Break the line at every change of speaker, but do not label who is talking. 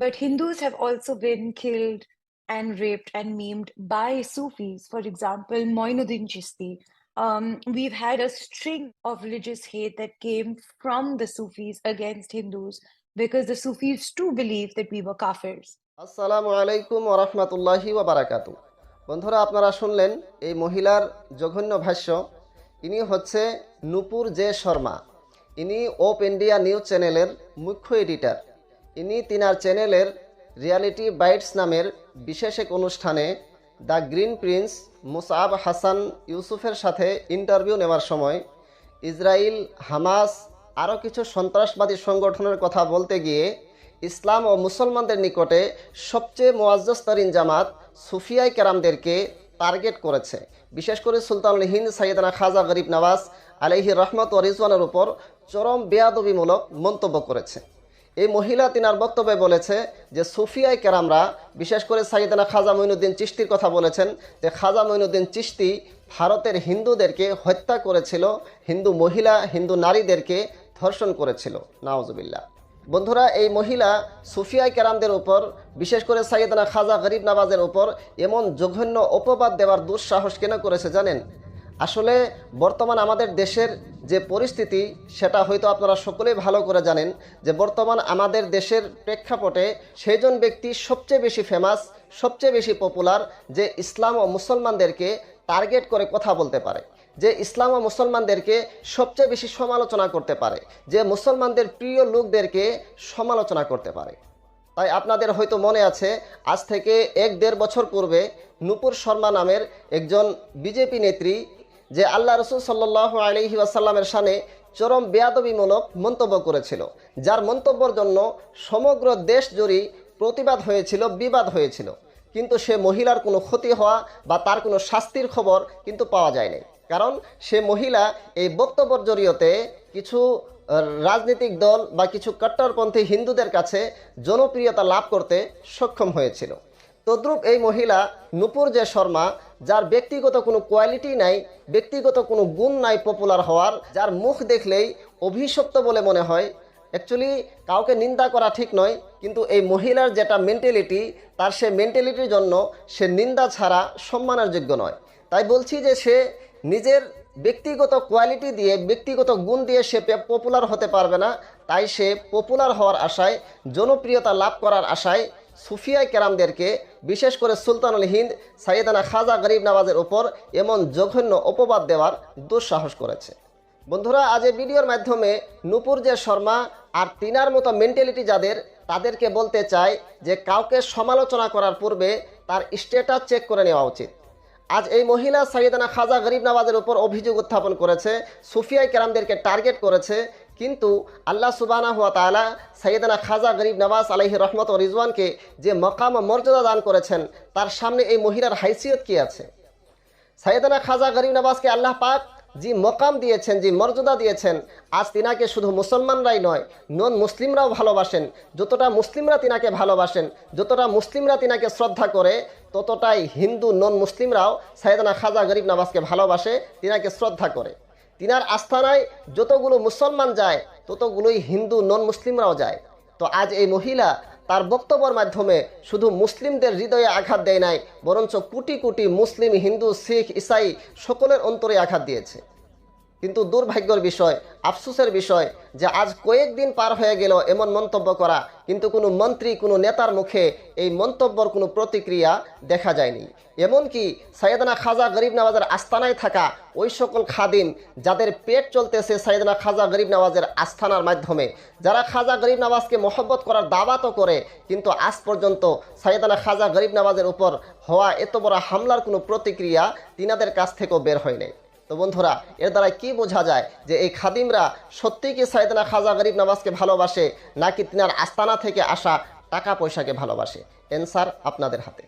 But Hindus have also been killed and raped and maimed by Sufis. For example, Moinuddin Chishti. Um, we've had a string of religious hate that came from the Sufis against Hindus because the Sufis too believed that we were kafirs.
আসসালামু আলাইকুম ওরহমতুল্লাহি ওবারাকাতু বন্ধুরা আপনারা শুনলেন এই মহিলার জঘন্য ভাষ্য ইনি হচ্ছে নূপুর জে শর্মা ইনি ওপ ইন্ডিয়া নিউজ চ্যানেলের মুখ্য এডিটর ইনি তিনার চ্যানেলের রিয়ালিটি বাইটস নামের বিশেষ এক অনুষ্ঠানে the green prince Musab Hasan ইউসুফের সাথে ইন্টারভিউ নেওয়ার সময় ইসরায়েল হামাস, আরও কিছু সন্ত্রাসবাদী সংগঠনের কথা বলতে গিয়ে ইসলাম ও মুসলমানদের নিকটে সবচেয়ে মোয়াজ্জস্তরিন জামাত সুফিয়াই কেরামদেরকে টার্গেট করেছে। বিশেষ করে সুলতানুল হিন্দ সাইয়েদানা খাজা গরিব নওয়াজ আলাইহি রহমত ও রিজওয়ানের উপর চরম বেয়াদবিমূলক মন্তব্য করেছে। এই মহিলা তিনার বক্তব্যে বলেছে যে সুফিয়াই কেরামরা, বিশেষ করে সাইয়েদানা খাজা মঈনুদ্দিন চিস্তির কথা বলেছেন যে খাজা মঈনুদ্দিন চিস্তি ভারতের হিন্দুদেরকে হত্যা করেছিল, হিন্দু মহিলা, হিন্দু নারীদেরকে ধর্ষণ করেছিল। নাওজবিল্লা বন্ধুরা, এই মহিলা সুফিয়াই কেরামদের উপর, বিশেষ করে সাইয়েদানা খাজা গরিব নওয়াজের উপর, এমন জঘন্য অপবাদ দেওয়ার দুঃসাহস কেন করেছে জানেন? আসলে বর্তমান আমাদের দেশের যে পরিস্থিতি, সেটা হয়তো আপনারা সকলেই ভালো করে জানেন যে বর্তমান আমাদের দেশের প্রেক্ষাপটে সেইজন ব্যক্তি সবচেয়ে বেশি ফেমাস সবচেয়ে বেশি পপুলার যে ইসলাম ও মুসলমানদেরকে টার্গেট করে কথা বলতে পারে। যে ইসলাম ও মুসলমানদেরকে সবচেয়ে বেশি সমালোচনা করতে পারে। যে মুসলমানদের প্রিয় লোকদেরকে সমালোচনা করতে পারে। তাই আপনাদের হয়তো মনে আছে, আজ থেকে এক দেড় বছর পূর্বে নূপুর শর্মা নামের একজন বিজেপি নেত্রী যে আল্লাহ রসুল সাল্লাহ আলহি আসাল্লামের সানে চরম বেয়াদবিমূলক মন্তব্য করেছিল, যার মন্তব্যর জন্য সমগ্র দেশ জুড়ে প্রতিবাদ হয়েছিল, বিবাদ হয়েছিল। কিন্তু সে মহিলার কোনো ক্ষতি হওয়া বা তার কোনো শাস্তির খবর কিন্তু পাওয়া যায়নি। কারণ সে মহিলা এই বক্তব্যর জড়িয়তে কিছু রাজনৈতিক দল বা কিছু কট্টরপন্থী হিন্দুদের কাছে জনপ্রিয়তা লাভ করতে সক্ষম হয়েছিল। তদ্রূপ এই মহিলা নূপুর যে শর্মা, যার ব্যক্তিগত কোনো কোয়ালিটি নাই, ব্যক্তিগত কোনো গুণ নাই পপুলার হওয়ার, যার মুখ দেখলেই অভিশপ্ত বলে মনে হয়। অ্যাকচুয়ালি কাউকে নিন্দা করা ঠিক নয়, কিন্তু এই মহিলার যেটা মেন্টালিটি তার সে মেন্টালিটির জন্য সে নিন্দা ছাড়া সম্মানের যোগ্য নয়। তাই বলছি যে সে নিজের ব্যক্তিগত কোয়ালিটি দিয়ে, ব্যক্তিগত গুণ দিয়ে সে পপুলার হতে পারবে না। তাই সে পপুলার হওয়ার আশায়, জনপ্রিয়তা লাভ করার আশায় সুফিয়াই কেরামদেরকে, বিশেষ করে সুলতানুল হিন্দ, সাইয়েদানা খাজা গরিব নামাজের উপর এমন জঘন্য অপবাদ দেওয়ার দুঃসাহস করেছে। বন্ধুরা, আজ এই ভিডিওর মাধ্যমে নূপুর যে শর্মা আর তিনার মতো মেন্টালিটি যাদের, তাদেরকে বলতে চাই যে কাউকে সমালোচনা করার পূর্বে তার স্ট্যাটাস চেক করে নেওয়া উচিত। আজ এই মহিলা সাইয়েদানা খাজা গরিব নওয়াজের উপর অভিযোগ উত্থাপন করেছে সুফিয়াই কেরামদেরকে টার্গেট করেছে কিন্তু আল্লাহ সুবানা হুয়া তালা সাইয়েদানা খাজা গরিব নওয়াজ আলহি রহমত ও রিজওয়ানকে যে মকাম মর্যাদা দান করেছেন, তার সামনে এই মহিলার হাইসিয়ত কি আছে? সাইয়েদানা খাজা গরিব নওয়াজকে আল্লাহ পাক যে মকাম দিয়েছেন, যে মর্যাদা দিয়েছেন, আজ তিনাকে শুধু মুসলমানরাই নয়, নন মুসলিমরাও ভালোবাসেন। যতটা মুসলিমরা তিনাকে ভালোবাসেন, যতটা মুসলিমরা তিনাকে শ্রদ্ধা করে, ততটাই হিন্দু নন মুসলিমরাও সাইদানা খাজা গরিব নওয়াজকে ভালোবাসে, তিনাকে শ্রদ্ধা করে। তিনার আস্থানায় যতগুলো মুসলমান যায়, ততগুলোই হিন্দু নন মুসলিমরাও যায়। তো আজ এই মহিলা তার বক্তব্যের মাধ্যমে শুধু মুসলিমদের হৃদয়ে আঘাত দেয় নাই, বরঞ্চ কোটি কোটি মুসলিম, হিন্দু, শিখ, ইসাই সকলের অন্তরে আঘাত দিয়েছে। কিন্তু দুর্ভাগ্যর বিষয়, আফসোসের বিষয় যে আজ কয়েকদিন পার হয়ে গেল এমন মন্তব্য করা, কিন্তু কোনো মন্ত্রী, কোনো নেতার মুখে এই মন্তব্যর কোনো প্রতিক্রিয়া দেখা যায়নি। এমনকি সাইয়েদনা খাজা গরিব নওয়াজের আস্তানায় থাকা ওই সকল খাদিম যাদের পেট চলতেছে সাইয়েদনা খাজা গরিব নওয়াজের আস্থানার মাধ্যমে, যারা খাজা গরিব নওয়াজকে মহব্বত করার দাবাতও করে, কিন্তু আজ পর্যন্ত সাইয়েদনা খাজা গরিব নওয়াজের উপর হওয়া এত বড় হামলার কোনো প্রতিক্রিয়া তিনাদের কাছ থেকেও বের হয়নি তো বন্ধুরা, এর দ্বারা কি বোঝা যায় যে এই খাদিমরা সত্যি কি সাইদনা খাজা গরিব নামাজকে ভালোবাসে, নাকি তিনার আস্তানা থেকে আসা টাকা পয়সাকে ভালোবাসে? এনসার আপনাদের হাতে।